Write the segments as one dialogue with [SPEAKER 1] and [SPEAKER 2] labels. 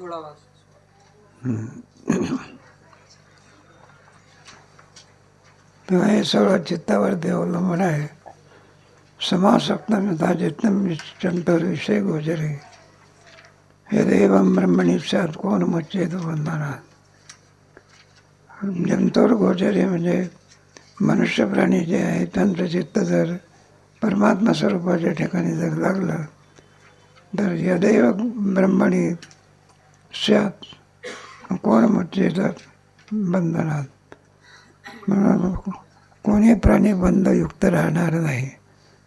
[SPEAKER 1] सोडावा
[SPEAKER 2] तेव्हा हे सगळं चित्तावरती अवलंबून आहे. समासक्तमिता जितम विषय गोचरे. हे देव ब्रह्मणी सात कोण मच्छेद बंधनात जंतोर गोचरे म्हणजे मनुष्य प्राणी जे आहे त्यांचं चित्त जर परमात्मा स्वरूपाच्या ठिकाणी जर लागलं तर यदैव ब्रह्मणी शेत कोण मच्छेदात बंधनात म्हणून कोणी प्राणी बंधयुक्त राहणार नाही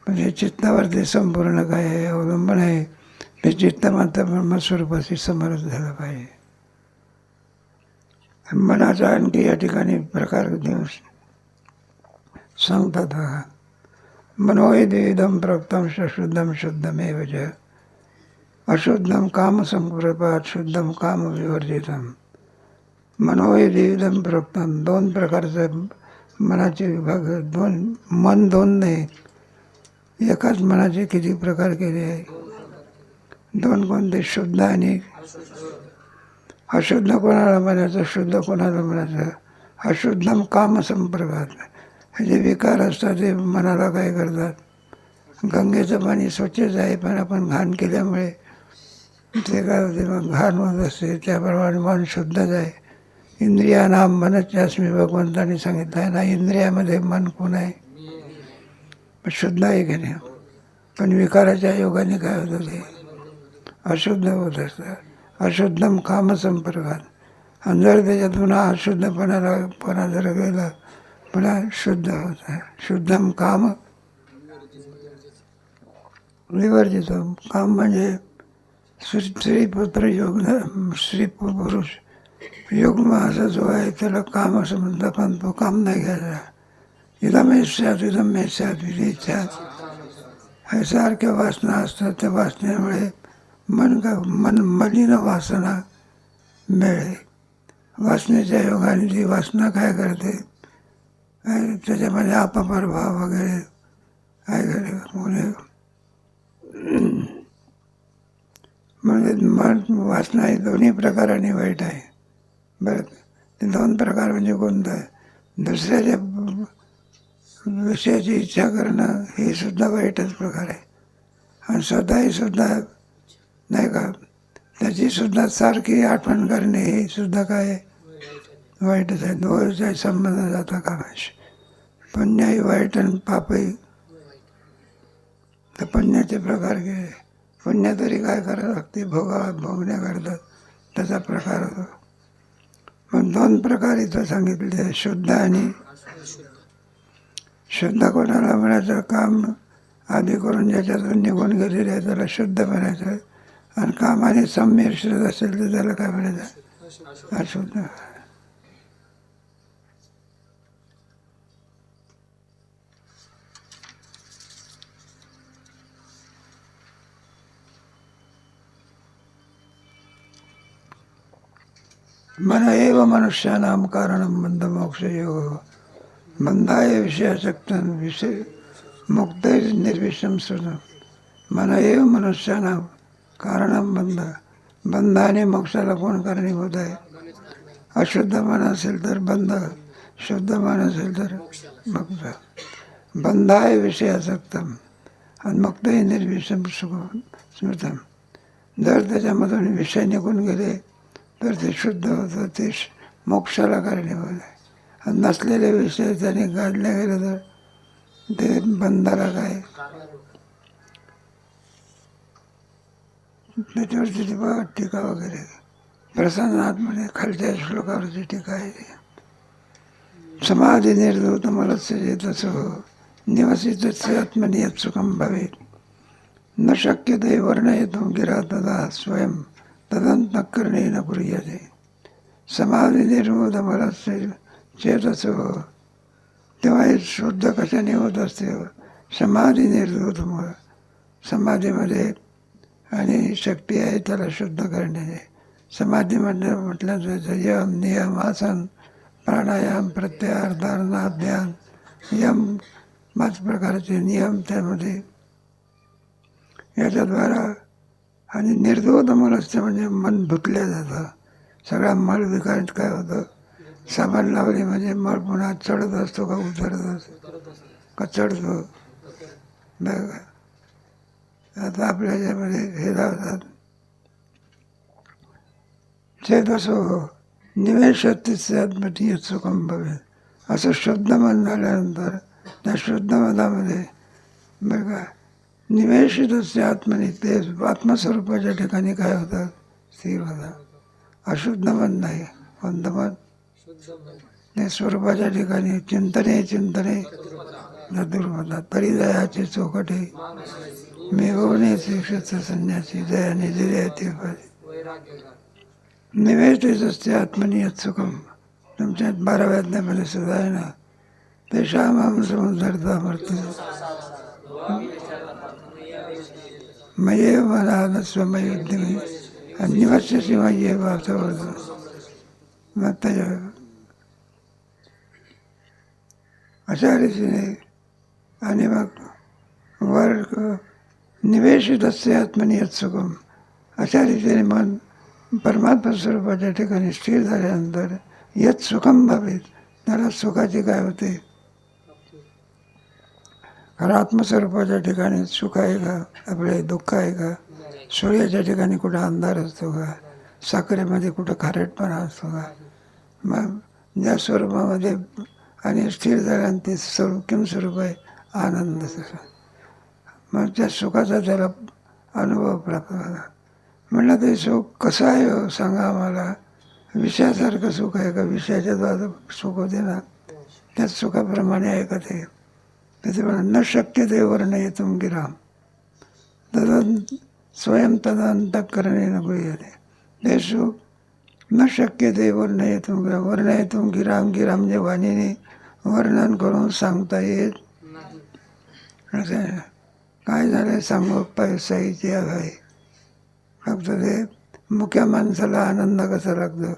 [SPEAKER 2] म्हणजे चित्तावरती संपूर्ण काय आहे अवलंबून आहे ते चित्त मात्र ब्रह्मस्वरूपाशी समरस झालं पाहिजे मनाचा आणखी या ठिकाणी प्रकार देऊ सांगतात बघा मनोयदेदम प्रक्तम शुद्धम शुद्धमेव जय अशुद्धम कामसंकृपात शुद्धम काम विवर्जितम मनोयदेदम प्रक्तम दोन प्रकारचं मनाचे विभाग दोन मन दोन नाही। एकाच मनाचे किती प्रकार केले आहे? दोन कोणते? शुद्ध आणि अशुद्ध कोणाला म्हणायचं? शुद्ध कोणाला म्हणायचं? अशुद्धम काम संपर्कात हे जे विकार असतात ते मनाला काय करतात? गंगेचं पाणी स्वच्छच आहे पण आपण घाण केल्यामुळे ते काय होते मग घाण होत असते त्याप्रमाणे मन शुद्धच आहे इंद्रिया मनच्यास्मी भगवंताने सांगितलं आहे ना इंद्रियामध्ये मन कोण आहे? शुद्ध आहे की नाही? पण विकाराच्या योगाने काय होतं ते अशुद्ध होत असतं. अशुद्धम कामसंपर्कात. आणि जर त्याच्यात पुन्हा अशुद्धपणाला पणा जर गेला पुन्हा शुद्ध होत आहे. शुद्धम काम विवर्जित. काम म्हणजे श्री पुत्र योग श्री पुरुष. योग असा जो आहे त्याला काम असं म्हणतात पण तो काम नाही घ्यायचा. इदमेशात इदमेशात विधेच्यात हे सारख्या वासना असतात त्या वासनेमुळे मन का मन मलिन वासना मिळे वासनेच्या योगाने ती वासना काय करते त्याच्यामध्ये आपापर भाव वगैरे काय करे म्हणजे मन वासना हे दोन्ही प्रकाराने वाईट आहे. बरं ते दोन प्रकार म्हणजे कोणतं? आहे दुसऱ्याच्या विषयाची इच्छा करणं हे सुद्धा वाईटच प्रकार आहे. आणि स्वतःही सुद्धा नाही का त्याची सुद्धा सारखी आठवण करणे हे सुद्धा काय आहे? वाईटच आहे. दोघांचाही संबंध जाता कामाशी. पुण्याही वाईट आणि पापही. तर पुण्याचे प्रकार केले पुण्य तरी काय करावं लागते? भोगा भोगण्याकरता त्याचा प्रकार होतो. पण दोन प्रकार इथं सांगितले शुद्ध आणि शुद्ध. कोणाला म्हणायचं? काम आधी करून ज्याच्यातून निघून गेलेले आहे त्याला शुद्ध म्हणायचं. आहे. आणि कामाने संमिश्रित असेल तर त्याला काय म्हणायचं? अशुद्ध. मन एव मनुष्यानां कारणं बन्धमोक्षयोग मन्दाय विषयासक्तं विषय मुक्तैर्निर्विषं श्रुतं मन एव मनुष्यानां कारणं बंध बंधाने मोक्षाला कोण कारणीभूत आहे अशुद्ध मन असेल तर बंध शुद्ध मन असेल तर मुक्त। बंधाय विषयासक्तम आणि मुक्तही निर्विषम सुख स्मृतम। जर त्याच्यामधून विषय निघून गेले तर ते शुद्ध होतं ते श- मोक्षाला कारणीभूत आहे. नसलेले विषय त्याने काढले गेले तर ते बंधाला काय? त्याच्यावरची ती बघा टीका वगैरे. प्रसन्नात्मने खालच्या श्लोकावरची टीका आहे. समाधी निर्धूत सजे तसं निवसित आत्मनि आत्मनियत सुखम भवेल न शक्य ते वर्ण येतो गिरा तदा स्वयं। तदन्तःकरणेन क्रियते। समाधी निर्मूत मलस्य चेतस। तेव्हा हे शुद्ध कशाने होत असते समाधी निर्धूतमुळं समाधीमध्ये आणि शक्ती आहे त्याला शुद्ध करण्याची। समाधी म्हणजे म्हटलं तर यम नियम आसन प्राणायाम प्रत्याहार धारणा ध्यान यम पाच प्रकारचे नियम त्यामध्ये। याच्याद्वारा आणि निर्दोध असतं म्हणजे मन भुतल्या जातं. सगळा मळ विकार काय होतं? साबण लावली म्हणजे मळ पुन्हा चढत असतो का उतरत असतो? का चढतो? बघ. आता आपल्या याच्यामध्ये हे लावतात. चेतसो हो, निवेशतीचे आत्मटीय सुखम भवे. असं शुद्ध मन झाल्यानंतर त्या शुद्ध मनामध्ये बघा का असते आत्मनी ते आत्मस्वरूपाच्या ठिकाणी काय होतात स्थिर होतात अशुद्ध मन नाही. बंद मन? ते स्वरूपाच्या ठिकाणी चिंतने चिंतने दूर होतात. तरी दयाचे चौकटे मेघवणे शिक्षेचं संन्यासी दयाने दिले ते निवेशितच असते आत्मनियत सुखम तुमच्या बाराव्या अध्यायामध्ये सुद्धा आहे ना ते श्यामाम समुद्रता मरते मये मला नस्वमय उद्यमी आणि निवास्यशी मये असं होतं अशा रीतीने आणि मग वर निवेशित असते आत्मनियत सुखम अशा रीतीने मन परमात्मा स्वरूपाच्या ठिकाणी स्थिर झाल्यानंतर यत सुखम भावेत। त्याला सुखाची काय होते कारण आत्मस्वरूपाच्या ठिकाणी सुख आहे का? आपले दुःख आहे का? सूर्याच्या ठिकाणी कुठं अंधार असतो का? साखरेमध्ये कुठं खारटपणा असतो का? मग ज्या स्वरूपामध्ये आणि स्थिर झाल्यानं ते स्वरूप किम स्वरूप आहे? आनंद मग त्या सुखाचा त्याला अनुभव प्राप्त झाला. म्हणलं ते सुख कसं आहे हो? सांगा आम्हाला. विषयासारखं सुख आहे का? विषयाच्या द्वारा सुख होते ना? त्याच सुखाप्रमाणे आहे का ते? त्याचे म्हणा न शक्य ते वर्ण येतून गिराम तद स्वयं तदंतकरणे न गृह्यते. ते न शक्य ते वर्ण तुमगिरा गिराम वर्ण येतून गिराम गिराम म्हणजे वाणीने वर्णन करून सांगता येत असं काय झालं सांगू? पाय साईची आहे. फक्त ते मुख्या माणसाला आनंद कसा लागतो?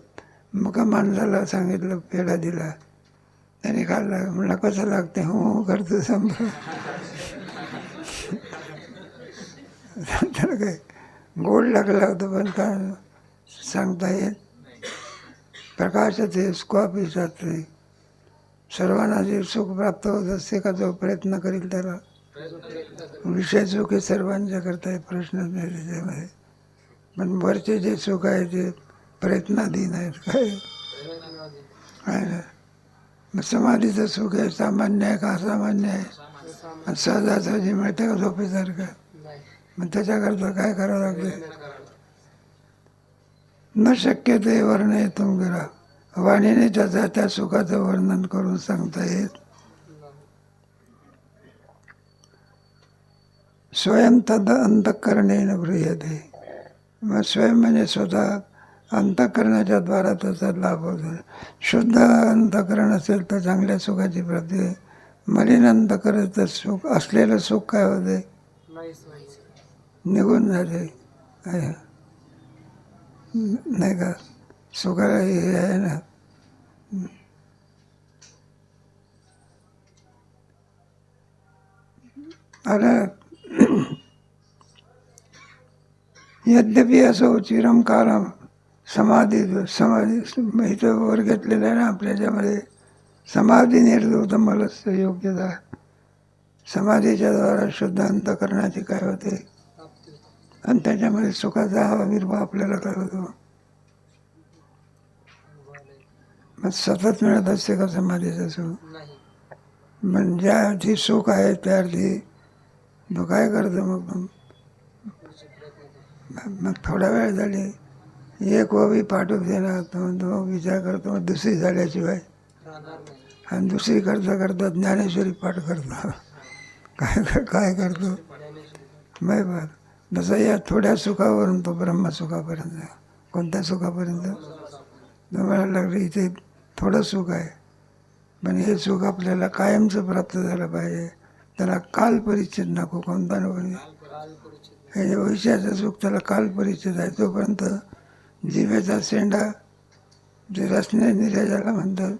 [SPEAKER 2] मुख्या माणसाला सांगितलं पेढा दिला. त्याने खाल्ला म्हणला कसं लागते हो करतो संभाळ त्याला काय गोड लागला होतं पण काय सांगता येत प्रकाशात स्कॉपी जाते नाही सर्वांना जे सुख प्राप्त होत असते का जो प्रयत्न करील त्याला विषय सुख हे सर्वांच्या करता आहे प्रश्नच नाही त्याच्यामध्ये पण वरचे जे सुख आहे ते प्रयत्नाधीन आहेत काय? आहे ना? समाधीचं सुख आहे सामान्य आहे का असामान्य आहे? आणि सहजासहजी मिळते का झोपेसारखं? मग त्याच्याकरता काय करावं लागते न शक्य ते वर्ण येतून गेला वाणीने त्याचा त्या सुखाचं वर्णन करून सांगता येत स्वयं तद अंतकरणेन गृह्यते मग स्वयं म्हणजे स्वतः अंतकरणाच्या द्वारा त्याचा लाभ होतो शुद्ध अंतकरण असेल तर चांगल्या सुखाची प्राप्ती मलिन अंतकरण तर सुख असलेलं सुख काय होते? निघून जाते. आहे. नाही का? सुखाला हे आहे ना? आता यद्यपि असो चिरम कालम समाधी समाधी इथं वर घेतलेलं आहे ना आपल्या याच्यामध्ये. समाधी निर्धवत मलस्य योग्यता समाधीच्या द्वारा शुद्ध अंतकरणाची काय होते? आणि त्याच्यामध्ये सुखाचा आविर्भाव आपल्याला कळतो मग सतत मिळत असते का समाधीचं सुख? मग ज्या अर्थी सुख आहे त्या अर्थी तो काय करतो मग. मग थोडा वेळ झाली एक ओवी पाठवून देणार तो तो विचार करतो मग दुसरी झाल्याशिवाय. आणि दुसरी करता करता ज्ञानेश्वरी पाठ करतो काय काय करतो? नाही बात जसं या थोड्या सुखावरून तो ब्रह्मसुखापर्यंत कोणत्या सुखापर्यंत? तुम्हाला लागलं इथे थोडं सुख आहे. पण हे सुख आपल्याला कायमचं प्राप्त झालं पाहिजे. त्याला काल परिच्छेद नको कोणता नको. हे जे सुख त्याला काल परिच्छेद आहे तोपर्यंत जिभेचा शेंडा जे रसने निराजाला म्हणतात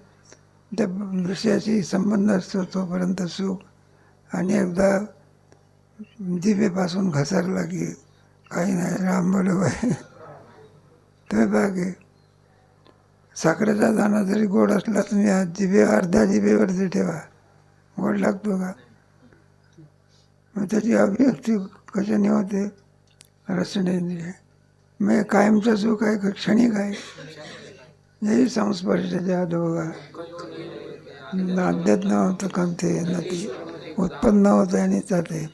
[SPEAKER 2] त्या दृश्याशी संबंध असतो तोपर्यंत सुख आणि एकदा जिभेपासून घसरला की काही नाही राम आहे ते बाकी साखरेचा दाणा जरी गोड असला तुम्ही आज जिभे अर्ध्या जिभेवरती ठेवा. गोड लागतो का? मग त्याची अभिव्यक्ती कशाने होते? रचनेंद्रिय मग कायमचा सुख आहे का क्षणिक आहे यही संस्पर्शाचे अधोगा अध्यात्म होतं कमते नती उत्पन्न होतं आणि जाते।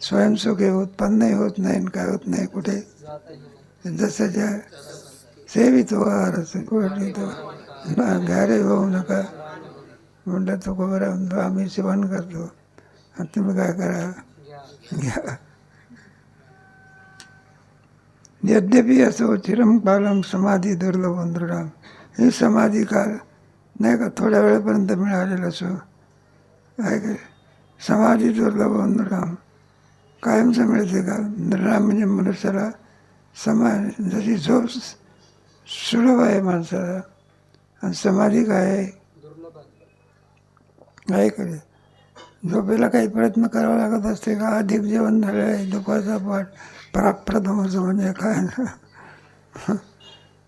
[SPEAKER 2] स्वयंसुख हे उत्पन्नही होत नाही आणि काय होत नाही कुठे। जसं ज्या सेवित वार घ्यारे होऊ नका म्हटलं तो खबर आम्ही सेवन करतो आणि तुम्ही काय करा। घ्या यद्यपि असो हो, चिरंकालम समाधी दुर्लभ दृढाम हे समाधी काल नाही का थोड्या वेळेपर्यंत मिळालेलं असो. काय का समाधी दुर्लभ दृढाम कायमचं मिळते का? दृढाम म्हणजे मनुष्याला समा जशी झोप सुलभ आहे माणसाला. आणि समाधी काय आहे? काय करे? झोपेला काही प्रयत्न करावा लागत असते का? अधिक जेवण झालं आहे दुपारचा पाठ प्रागप्रथमच म्हणजे काय?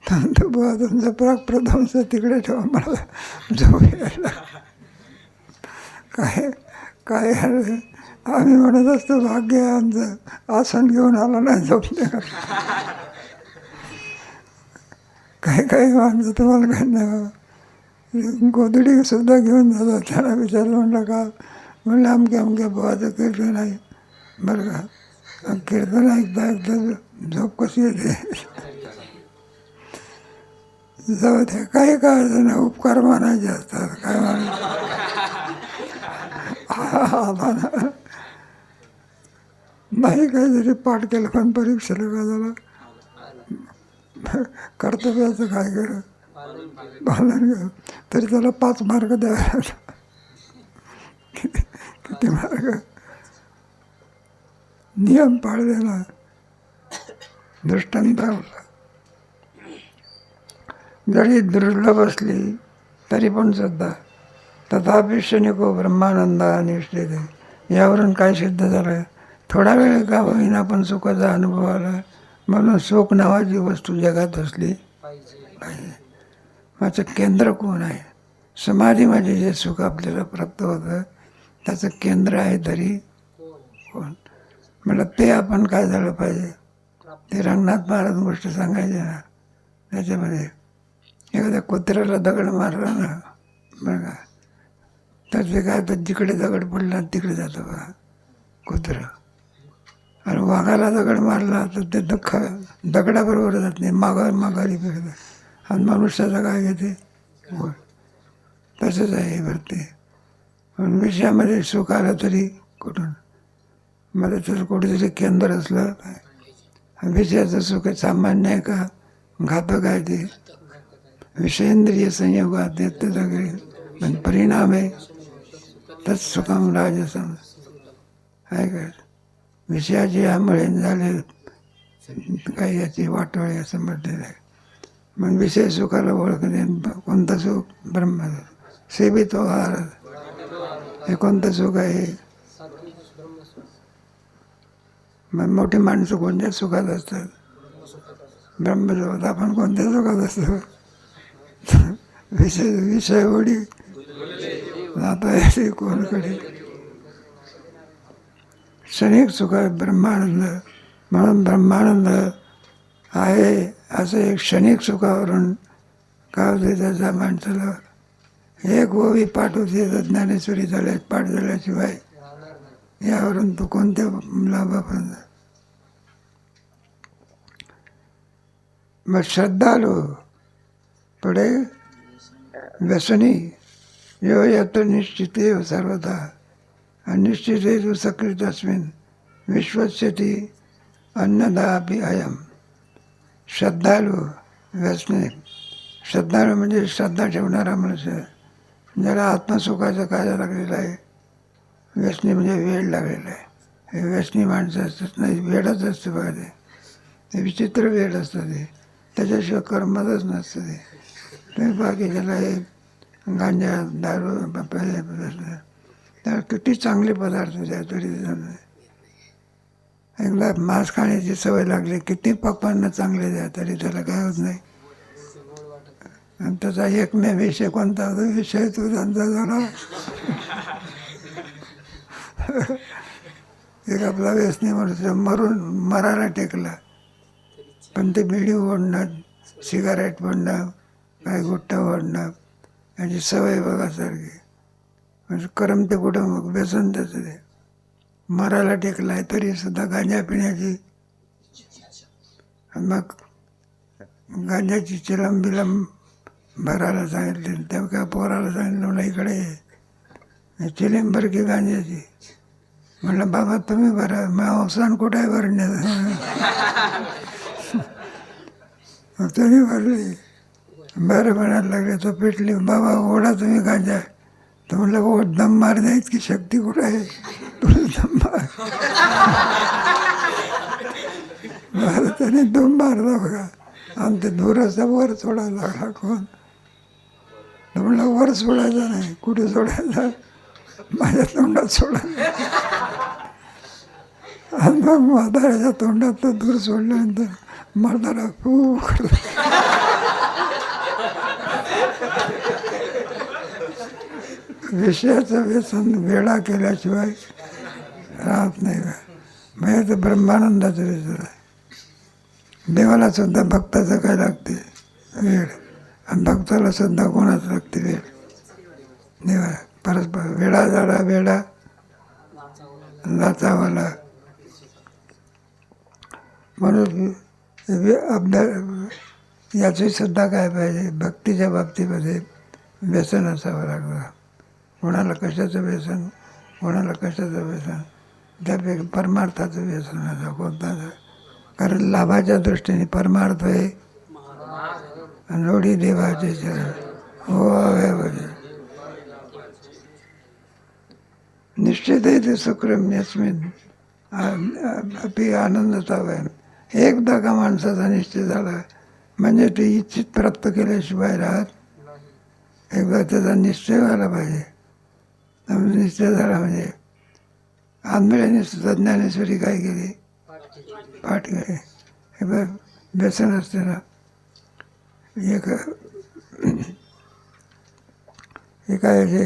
[SPEAKER 2] ना बुवा तुमचं प्रागप्रथमच तिकडे ठेवा मला. झोप यायला काय काय आम्ही म्हणत असतो भाग्य आमचं. आसन घेऊन आला नाही झोपले काही काही हो, माणसं तुम्हाला काय नाही हो? गोधडी सुद्धा घेऊन जातात त्याला विचारलं म्हणलं का म्हणलं अमक्या अमक्या भावाचं कीर्तन आहे बरं का कीर्तन ऐकता ऐकता झोप कशी येते जाऊ द्या काही काय नाही उपकार मानायचे असतात काय म्हणा नाही काहीतरी पाठ केलं पण परीक्षेला काय झालं कर्तव्याचं काय केलं पालन केलं तरी त्याला पाच मार्क द्यावे लागले किती किती नियम पाळलेला. दृष्टांत होता जरी दुर्लभ असली तरी पण सुद्धा तथापि शनिको ब्रह्मानंद निष्ठित यावरून काय सिद्ध झालं? थोडा वेळ का होईना पण सुखाचा अनुभव आला. म्हणून सुख नावाची वस्तू जगात असली पाहिजे माझं केंद्र कोण आहे? समाधी माझे जे सुख आपल्याला प्राप्त होतं. त्याचं केंद्र आहे तरी. कोण? म्हटलं ते आपण काय झालं पाहिजे? ते रंगनाथ महाराज गोष्ट सांगायचे ना त्याच्यामध्ये. एखाद्या कुत्र्याला दगड मारला ना बरं का तर ते काय तर जिकडे दगड पडला तिकडे जातं बघा कुत्रं. आणि वाघाला दगड मारला तर ते दुःख दगडाबरोबर जात नाही माघार माघारी फिरतात आणि मनुष्याचं काय घेते? तसंच आहे भरते. ते पण विषयामध्ये सुख आलं तरी कुठून? मला तर कुठेतरी केंद्र असलं. विषयाचं सुख सामान्य आहे का? घातक आहे ते. विषयेंद्रिय संयोगात येते सगळे पण परिणाम आहे. तच सुखाम राजसम. आहे का? विषयाचे यामुळे झाले. काही याची वाटोळे असं म्हटलेलं आहे. मग विषय सुखाला ओळखणे कोणतं सुख? ब्रह्म. सेवित आहार हे कोणतं सुख आहे. मग मोठी माणसं कोणत्या सुखात असतात? ब्रह्मसोबत आपण कोणत्या सुखात असतो? विषय विषय ओढी जाता येते कोणकडे? क्षणिक सुख आहे ब्रह्मानंद. म्हणून ब्रह्मानंद आहे असं एक क्षणिक सुखावरून काय होते त्याच्या माणसाला एक ओवी पाठ होते तर ज्ञानेश्वरी झाल्या पाठ झाल्याशिवाय यावरून तो कोणत्या लाभापर्यंत मग श्रद्धालू पुढे व्यसनी यो यत्र निश्चिते हो सर्वथा अनिश्चिते सकृत अस्मिन विश्वस्यती अन्नदापि अयम। श्रद्धालू व्यसनी। श्रद्धाळू म्हणजे श्रद्धा ठेवणारा मनुष्य। ज्याला आत्मसुखाचं कार्य लागलेलं आहे? व्यसनी म्हणजे वेळ लागलेला आहे. हे व्यसनी माणसं असतात नाही वेळच असतं बघा ते. विचित्र वेळ असतं ते. त्याच्याशिवाय कर्मच नसतं ते. तुम्ही बाकी ज्याला हे गांजा दारू त्याला किती चांगले पदार्थ द्या तरी एकदा मांस खाण्याची सवय लागली किती पक्वांना चांगले द्या तरी त्याला काय होत नाही. आणि त्याचा एकमेव विषय कोणता? होता विषय तो त्यांचा झाला. एक आपला व्यसनी माणूस मरून मरायला टेकला. पण ते बिडी ओढणं सिगारेट ओढणं काय गुट्टा ओढणं याची सवय बघासारखी म्हणजे करम ते कुठं मग? व्यसन त्याचं ते. मरायला टेकलाय तरी सुद्धा गांजा पिण्याची मग गांजाची चिलम बिलम भरायला सांगितले तेव्हा काय पोराला सांगितलं म्हणलं इकडे ये. चिलीम की गांजाची. म्हणलं बाबा तुम्ही भरा मग अवसान कुठं आहे भरण्याचं तुम्ही भरली. बरं म्हणायला लागले तो पेटली बाबा ओढा तुम्ही गांजा. तर म्हटलं ओ हो, दम मारण्या की शक्ती कुठं आहे? तुला दम मार. बरं त्याने दम मारला बघा. आणि ते धुराचा वर सोडायला लागला कोण? म्हणलं वर सोडायचा नाही कुठे सोडायचा? माझ्या तोंडात सोडायचा आणि मग म्हाताऱ्याच्या तोंडात दूर सोडल्यानंतर म्हातारा खूप विषयाचं व्यसन वेळा केल्याशिवाय राहत नाही. का म्हणजे तर ब्रह्मानंदाचं व्यसन आहे. देवाला सुद्धा भक्ताचं काय लागते? वेळ आणि भक्ताला सुद्धा कोणाचं लागते वेळ देवा परस्पर वेळा झाडा वेळा लाचावाला म्हणून अभ्या अभ्यास याची सुद्धा काय पाहिजे? भक्तीच्या बाबतीमध्ये व्यसन असावं लागलं कोणाला कशाचं व्यसन? कोणाला कशाचं व्यसन? त्यापैकी परमार्थाचं व्यसन असं कोणता? कारण लाभाच्या दृष्टीने परमार्थ हे लोढी देवाचे चरण. हो हवे निश्चित आहे ते सुक्रम यस्मिन अपी आनंदचा वयम एकदा का माणसाचा निश्चय झाला म्हणजे ते इच्छित प्राप्त केल्याशिवाय राहत एकदा त्याचा निश्चय व्हायला पाहिजे. निश्चय झाला म्हणजे आंधळ्याने सुद्धा ज्ञानेश्वरी काय केली? पाठ केली. हे व्यसन असते ना एक एका याचे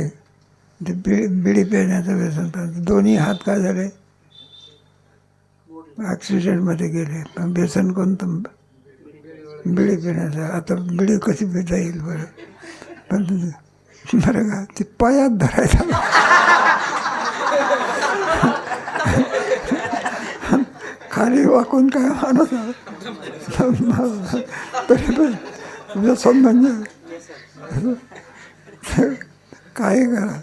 [SPEAKER 2] ते बिडी बिडी पेरण्याचं व्यसन दोन्ही हात काय झाले? ॲक्सिडेंटमध्ये गेले. पण व्यसन कोणतं? बिडी पिण्याचं आता बिडी कशी पिता येईल बरं? पण बरं का ती पायात धरायचा. खाली वाकून काय माणूस तरी पण व्यसन म्हणजे काही करा.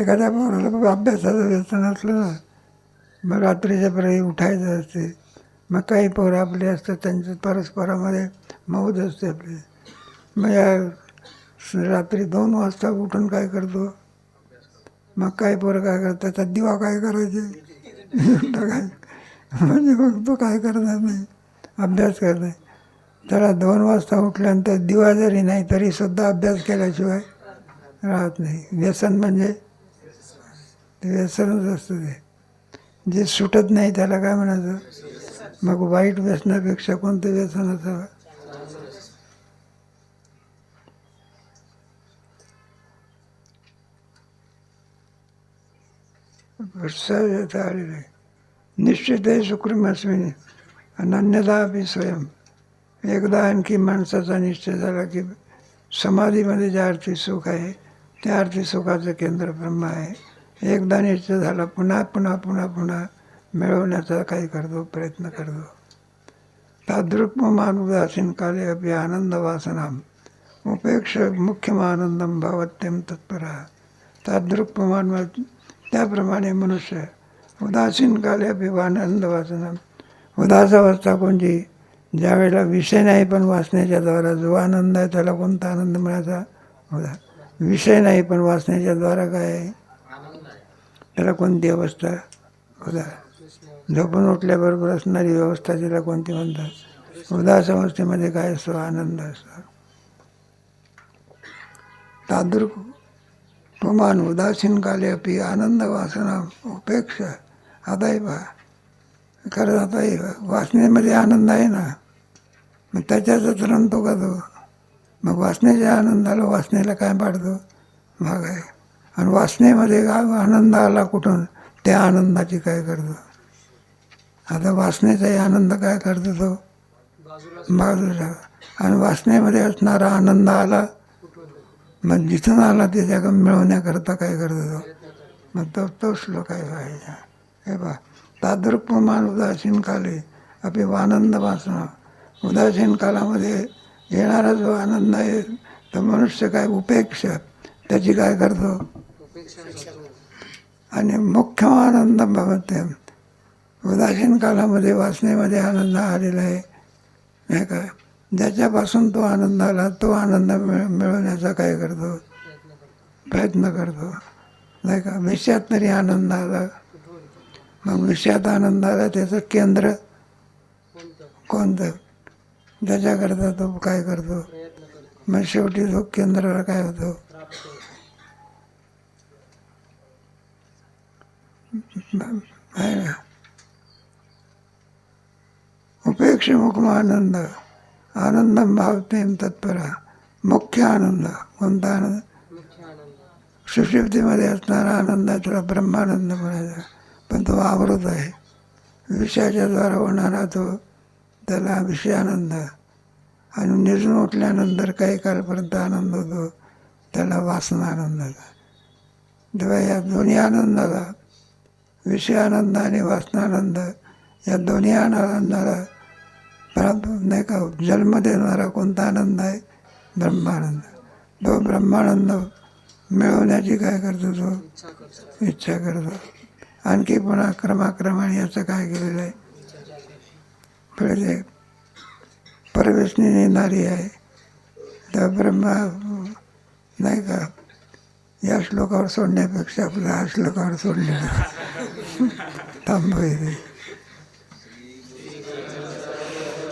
[SPEAKER 2] एखाद्या पोराला अभ्यासाचं व्यसन असलं ना मग रात्रीच्या पर्यंत उठायचं असते. मग काही पोरं आपले असतात त्यांच्या परस्परामध्ये मौज असते आपली. मग या रात्री दोन वाजता उठून काय करतो? मग काही पोरं काय करतात? त्याचा दिवा काय करायचे? काय म्हणजे मग तो काय करणार नाही. अभ्यास करणार. त्याला दोन वाजता उठल्यानंतर दिवा जरी नाही तरीसुद्धा अभ्यास केल्याशिवाय राहत नाही. व्यसन म्हणजे ते व्यसनच असतं ते. जे सुटत नाही त्याला काय म्हणायचं? मग वाईट व्यसनापेक्षा कोणतं व्यसन असावं? आलेलं आहे. निश्चित आहे सुकृम अस्मिनी अनन्यदा स्वयं एकदा आणखी माणसाचा निश्चय झाला की समाधीमध्ये जे आर्थिक सुख आहे त्या आर्थिक सुखाचं केंद्र ब्रह्म आहे. एकदा निश्चय झाला पुन्हा पुन्हा पुन्हा पुन्हा मिळवण्याचा काही करतो प्रयत्न करतो. तादृक्मान उदासीन काले अपि आनंद वासनाम उपेक्ष मुख्यम आनंदम भावत्यम तत्परा तादृक्मान त्याप्रमाणे मनुष्य उदासीन काले अपि आनंद वासनाम उदास अवस्था कोणती? ज्यावेळेला विषय नाही पण वाचण्याच्या द्वारा जो आनंद आहे त्याला कोणता आनंद मिळायचा? होता विषय नाही पण वाचण्याच्या द्वारा काय? आहे त्याला कोणती अवस्था? होता झोपून उठल्याबरोबर असणारी व्यवस्था तिला कोणती म्हणतात? उदास अवस्थेमध्ये काय असतो? आनंद असतो. तादृ प्रमाण उदासीन काले अपि आनंद वासना उपेक्षा. आहे पहा. खरंच आता वाचण्यामध्ये आनंद आहे ना? मग त्याच्यातच रमतो का तो? मग वाचण्याच्या आनंदाला वासनेला काय पाडतो? भाग आहे आणि वासनेमध्ये का आनंद आला कुठून? त्या आनंदाची काय करतो? आता वासनेचाही आनंद काय करतो तो? बाजूला. आणि वासनेमध्ये असणारा आनंद आला मग जिथून आला ते जग मिळवण्याकरता काय करतो तो? मग तो तो श्लोक आहे पाहिजे हे बा तादृक्पमान उदासीन काले आपले आनंद वाचणं उदासीन कालामध्ये येणारा जो आनंद आहे तर मनुष्य काय उपेक्षा त्याची काय करतो? आणि मुख्य आनंद भगवते उदासीन कालामध्ये वाचनेमध्ये आनंद आलेला आहे. नाही का? ज्याच्यापासून तो आनंद आला तो आनंद मिळ मिळवण्याचा काय करतो? प्रयत्न करतो. नाही का? विषयात तरी आनंद आला. मग विषयात आनंद आला त्याचं केंद्र कोणतं? ज्याच्याकरता तो काय करतो? मग शेवटी तो केंद्राला काय होतो? आहे ना उपेक्षमुख आनंद. आनंद भावते तत्परा. मुख्य आनंद. कोणता आनंद? सुशिप्तीमध्ये असणारा आनंद आहे तुला ब्रह्मानंद म्हणायचा. पण तो आवृत आहे. विषयाच्या द्वारा होणारा तो त्याला विषय आनंद. आणि निजून उठल्यानंतर काही कालपर्यंत आनंद होतो. त्याला वासना आनंदाचा तेव्हा या दोन्ही आनंदाला विषयानंद आणि वासनानंद या दोन्ही आनंदाला प्राप्त नाही का? जन्म देणारा कोणता आनंद आहे? ब्रह्मानंद. तो ब्रह्मानंद मिळवण्याची काय करतो तो? इच्छा करतो. आणखी पुन्हा क्रमाक्रमाने याचं काय केलेलं आहे? पहिले परवेशनी नेणारी आहे तर ब्रह्मा नाही का या श्लोकावर सोडण्यापेक्षा आपल्या हा श्लोकावर सोडलेलं थांबवायचे